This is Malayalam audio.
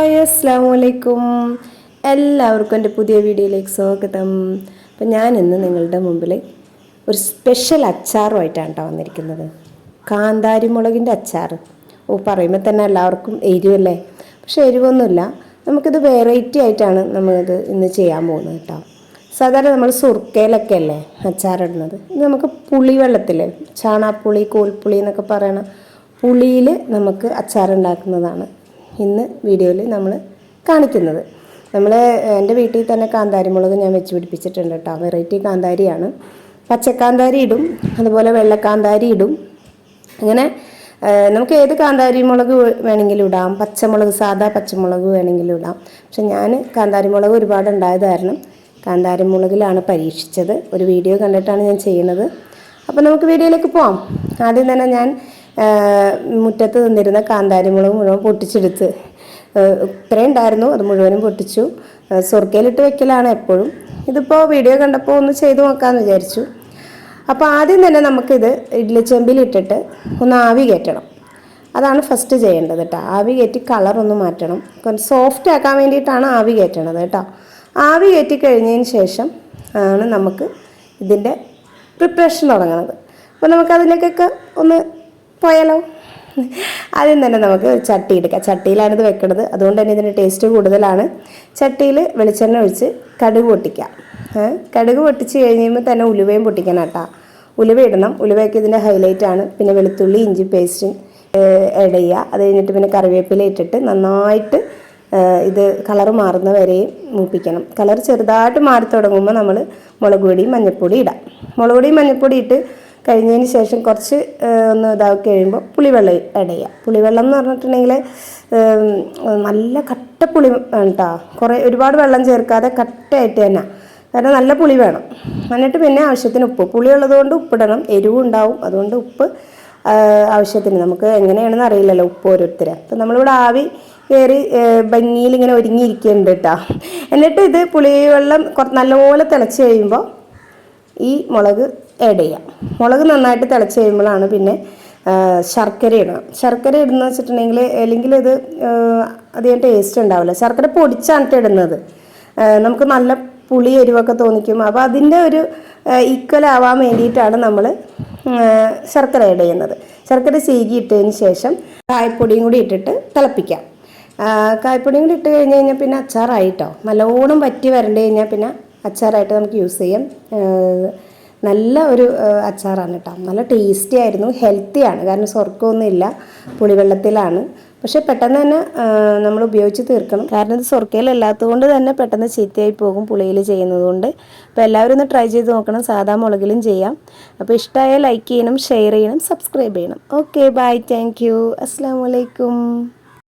അസ്സാം വലൈക്കും എല്ലാവർക്കും എന്റെ പുതിയ വീഡിയോയിലേക്ക് സ്വാഗതം. അപ്പം ഇന്ന് നിങ്ങളുടെ മുമ്പിൽ ഒരു സ്പെഷ്യൽ അച്ചാറുമായിട്ടാണ് കേട്ടോ വന്നിരിക്കുന്നത്. കാന്താരി മുളകിന്റെ അച്ചാർ ഓ പറയുമ്പോൾ തന്നെ എല്ലാവർക്കും എരിവല്ലേ? പക്ഷേ എരിവൊന്നുമില്ല. നമുക്കിത് വെറൈറ്റി ആയിട്ടാണ് നമ്മളിത് ഇന്ന് ചെയ്യാൻ പോകുന്നത് കേട്ടോ. സാധാരണ നമ്മൾ സുർക്കയിലൊക്കെ അല്ലേ അച്ചാറിടുന്നത്? ഇത് നമുക്ക് പുളിവെള്ളത്തിൽ ചാണാപ്പുളി കോൽപ്പുളി എന്നൊക്കെ പറയണ പുളിയിൽ നമുക്ക് അച്ചാറുണ്ടാക്കുന്നതാണ്. ഇന്ന് വീഡിയോയിൽ നമ്മൾ കാണിക്കുന്നത്. നമ്മൾ എന്റെ വീട്ടിൽ തന്നെ കാന്താരി മുളക് ഞാൻ വെച്ച് പിടിപ്പിച്ചിട്ടുണ്ട് കേട്ടോ. വെറൈറ്റി കാന്താരിയാണ്. പച്ചക്കാന്താരി ഇടും അതുപോലെ വെള്ളക്കാന്താരി ഇടും. അങ്ങനെ നമുക്ക് ഏത് കാന്താരി മുളക് വേണമെങ്കിലും ഇടാം. പച്ചമുളക് സാധാ പച്ചമുളക് വേണമെങ്കിലും ഇടാം. പക്ഷെ ഞാൻ കാന്താരി മുളക് ഒരുപാട് ഉണ്ടായത് കാരണം കാന്താരി മുളകിലാണ് പരീക്ഷിച്ചത്. ഒരു വീഡിയോ കണ്ടിട്ടാണ് ഞാൻ ചെയ്യുന്നത്. അപ്പോൾ നമുക്ക് വീഡിയോയിലേക്ക് പോവാം. ആദ്യം തന്നെ ഞാൻ മുറ്റത്ത് നിന്നിരുന്ന കാന്താരി മുളക് മുഴുവൻ പൊട്ടിച്ചെടുത്ത് ഇത്രയും ഉണ്ടായിരുന്നു. അത് മുഴുവനും പൊട്ടിച്ചു. സ്വർഗയിലിട്ട് വെക്കലാണ് എപ്പോഴും. ഇതിപ്പോൾ വീഡിയോ കണ്ടപ്പോൾ ഒന്ന് ചെയ്തു നോക്കാമെന്ന് വിചാരിച്ചു. അപ്പോൾ ആദ്യം തന്നെ നമുക്കിത് ഇഡ്ഡലി ചെമ്പിലിട്ടിട്ട് ഒന്ന് ആവി കയറ്റണം. അതാണ് ഫസ്റ്റ് ചെയ്യേണ്ടത് കേട്ടോ ആവി കയറ്റി കളറൊന്ന് മാറ്റണം. സോഫ്റ്റ് ആക്കാൻ വേണ്ടിയിട്ടാണ് ആവി കയറ്റണത് കേട്ടോ ആവി കയറ്റി കഴിഞ്ഞതിന് ശേഷം ആണ് നമുക്ക് ഇതിന്റെ പ്രിപ്പറേഷൻ തുടങ്ങുന്നത് അപ്പോൾ നമുക്കതിലേക്കൊക്കെ ഒന്ന് പോയാലോ? ആദ്യം തന്നെ നമുക്ക് ചട്ടി എടുക്കാം. ചട്ടിയിലാണ് ഇത് വെക്കുന്നത് അതുകൊണ്ട് തന്നെ ഇതിന്റെ ടേസ്റ്റ് കൂടുതലാണ്. ചട്ടിയിൽ വെളിച്ചെണ്ണ ഒഴിച്ച് കടുക് പൊട്ടിക്കാം. കടുക് പൊട്ടിച്ച് കഴിയുമ്പോൾ തന്നെ ഉലുവയും പൊട്ടിക്കണം കേട്ടോ. ഉലുവ ഇടണം. ഉലുവയൊക്കെ ഇതിന്റെ ഹൈലൈറ്റ് ആണ്. പിന്നെ വെളുത്തുള്ളി ഇഞ്ചി പേസ്റ്റും ആഡ് ചെയ്യുക. അത് കഴിഞ്ഞിട്ട് പിന്നെ കറിവേപ്പില ഇട്ടിട്ട് നന്നായിട്ട് ഇത് കളർ മാറുന്ന വരെയും മൂപ്പിക്കണം. കളർ ചെറുതായിട്ട് മാറി തുടങ്ങുമ്പോൾ നമ്മൾ മുളക് പൊടിയും മഞ്ഞൾപ്പൊടി ഇടാം. മുളക് പൊടിയും മഞ്ഞൾപ്പൊടി ഇട്ട് കഴിഞ്ഞതിന് ശേഷം കുറച്ച് ഒന്ന് ഇതാക്കി കഴിയുമ്പോൾ പുളിവെള്ളം ചെയ്യുക പുളിവെള്ളം എന്ന് പറഞ്ഞിട്ടുണ്ടെങ്കിൽ നല്ല കട്ട പുളി കേട്ടോ കുറേ ഒരുപാട് വെള്ളം ചേർക്കാതെ കട്ടയായിട്ട് തന്നെ. കാരണം നല്ല പുളി വേണം. എന്നിട്ട് പിന്നെ ആവശ്യത്തിന് ഉപ്പ്. പുളി ഉള്ളതുകൊണ്ട് ഉപ്പിടണം. എരിവും ഉണ്ടാവും. അതുകൊണ്ട് ഉപ്പ് ആവശ്യത്തിന്. നമുക്ക് എങ്ങനെയാണെന്ന് അറിയില്ലല്ലോ ഉപ്പ് ഓരോരുത്തരെ. അപ്പം നമ്മളിവിടെ ആവി കയറി ഭംഗിയിൽ ഇങ്ങനെ ഒരുങ്ങിയിരിക്കുന്നുണ്ട് കേട്ടോ എന്നിട്ട് ഇത് പുളിവെള്ളം കുറച്ച് നല്ലപോലെ തിളച്ച് കഴിയുമ്പോൾ ഈ മുളക് ആഡ് ചെയ്യാം. മുളക് നന്നായിട്ട് തിളച്ച് കഴിയുമ്പോഴാണ് പിന്നെ ശർക്കര ഇടണം ശർക്കര ഇടുന്ന വെച്ചിട്ടുണ്ടെങ്കിൽ അല്ലെങ്കിൽ ഇത് അധികം ടേസ്റ്റ് ഉണ്ടാവില്ല. ശർക്കര പൊടിച്ചാണ് ഇടുന്നത്. നമുക്ക് നല്ല പുളി എരിവൊക്കെ തോന്നിക്കും. അപ്പോൾ അതിന്റെ ഒരു ഈക്വൽ ആവാൻ വേണ്ടിയിട്ടാണ് നമ്മൾ ശർക്കര ആഡ് ചെയ്യുന്നത്. ശർക്കര സീകി ഇട്ടതിന് ശേഷം കായപ്പൊടിയും കൂടി ഇട്ടിട്ട് തിളപ്പിക്കാം. കായപ്പൊടിയും കൂടി ഇട്ട് കഴിഞ്ഞ് കഴിഞ്ഞാൽ പിന്നെ അച്ചാറായിട്ടോ നല്ലോണം വറ്റി വരണ്ട് കഴിഞ്ഞാൽ പിന്നെ അച്ചാറായിട്ട് നമുക്ക് യൂസ് ചെയ്യാം. നല്ല ഒരു അച്ചാറാണ് കേട്ടോ നല്ല ടേസ്റ്റി ആയിരുന്നു. ഹെൽത്തിയാണ് കാരണം സ്വർഗമൊന്നുമില്ല. പുളിവെള്ളത്തിലാണ്. പക്ഷേ പെട്ടെന്ന് തന്നെ നമ്മൾ ഉപയോഗിച്ച് തീർക്കണം. കാരണം ഇത് സ്വർക്കയിലല്ലാത്തത് കൊണ്ട് തന്നെ പെട്ടെന്ന് ചീത്തയായി പോകും പുളിയിൽ ചെയ്യുന്നത് കൊണ്ട് അപ്പോൾ എല്ലാവരും ഒന്ന് ട്രൈ ചെയ്ത് നോക്കണം. സാധാ മുളകിലും ചെയ്യാം. അപ്പോൾ ഇഷ്ടമായ ലൈക്ക് ചെയ്യണം ഷെയർ ചെയ്യണം സബ്സ്ക്രൈബ് ചെയ്യണം. ഓക്കെ ബൈ താങ്ക് യു അസ്സാം വലൈക്കും